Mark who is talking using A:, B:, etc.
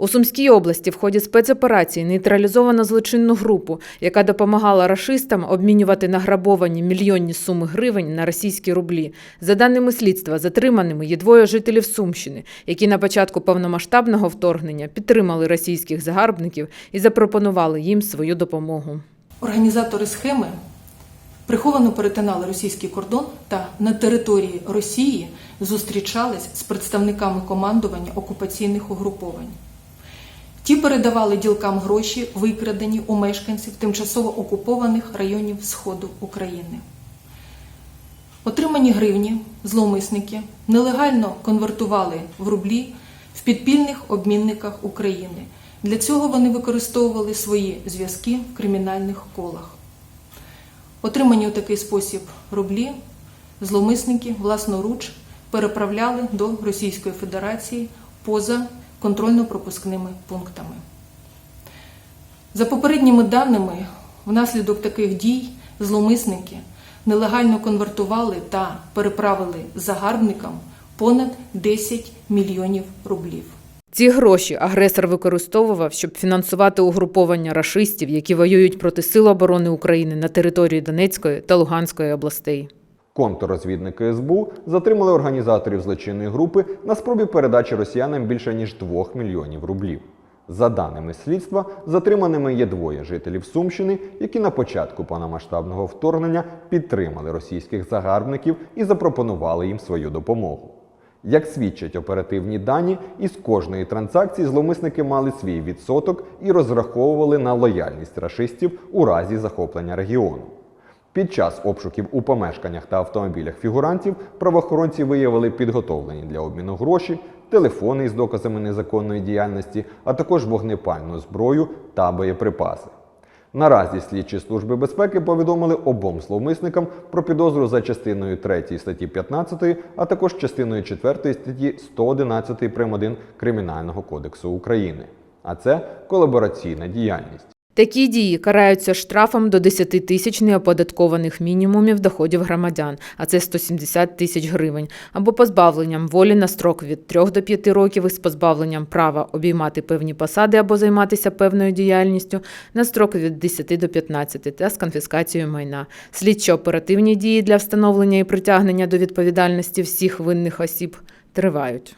A: У Сумській області в ході спецоперації нейтралізовано злочинну групу, яка допомагала рашистам обмінювати награбовані мільйонні суми гривень на російські рублі. За даними слідства, затриманими є двоє жителів Сумщини, які на початку повномасштабного вторгнення підтримали російських загарбників і запропонували їм свою допомогу.
B: Організатори схеми приховано перетинали російський кордон та на території Росії зустрічались з представниками командування окупаційних угруповань. Ті передавали ділкам гроші, викрадені у мешканців тимчасово окупованих районів Сходу України. Отримані гривні зловмисники нелегально конвертували в рублі в підпільних обмінниках України. Для цього вони використовували свої зв'язки в кримінальних колах. Отримані у такий спосіб рублі зловмисники власноруч переправляли до Російської Федерації поза контрольно-пропускними пунктами. За попередніми даними, внаслідок таких дій зловмисники нелегально конвертували та переправили загарбникам понад 10 мільйонів рублів.
A: Ці гроші агресор використовував, щоб фінансувати угруповання рашистів, які воюють проти Сил оборони України на території Донецької та Луганської областей.
C: Контррозвідники СБУ затримали організаторів злочинної групи на спробі передачі росіянам більше ніж 2 мільйонів рублів. За даними слідства, затриманими є двоє жителів Сумщини, які на початку повномасштабного вторгнення підтримали російських загарбників і запропонували їм свою допомогу. Як свідчать оперативні дані, із кожної транзакції зловмисники мали свій відсоток і розраховували на лояльність рашистів у разі захоплення регіону. Під час обшуків у помешканнях та автомобілях фігурантів правоохоронці виявили підготовлені для обміну гроші, телефони із доказами незаконної діяльності, а також вогнепальну зброю та боєприпаси. Наразі слідчі служби безпеки повідомили обом зловмисникам про підозру за частиною 3 статті 15, а також частиною 4 статті 111 прим. 1 Кримінального кодексу України. А це колабораційна діяльність.
A: Такі дії караються штрафом до 10 тисяч неоподаткованих мінімумів доходів громадян, а це 170 тисяч гривень, або позбавленням волі на строк від 3 до 5 років із позбавленням права обіймати певні посади або займатися певною діяльністю на строк від 10 до 15 та з конфіскацією майна. Слідчо-оперативні дії для встановлення і притягнення до відповідальності всіх винних осіб тривають.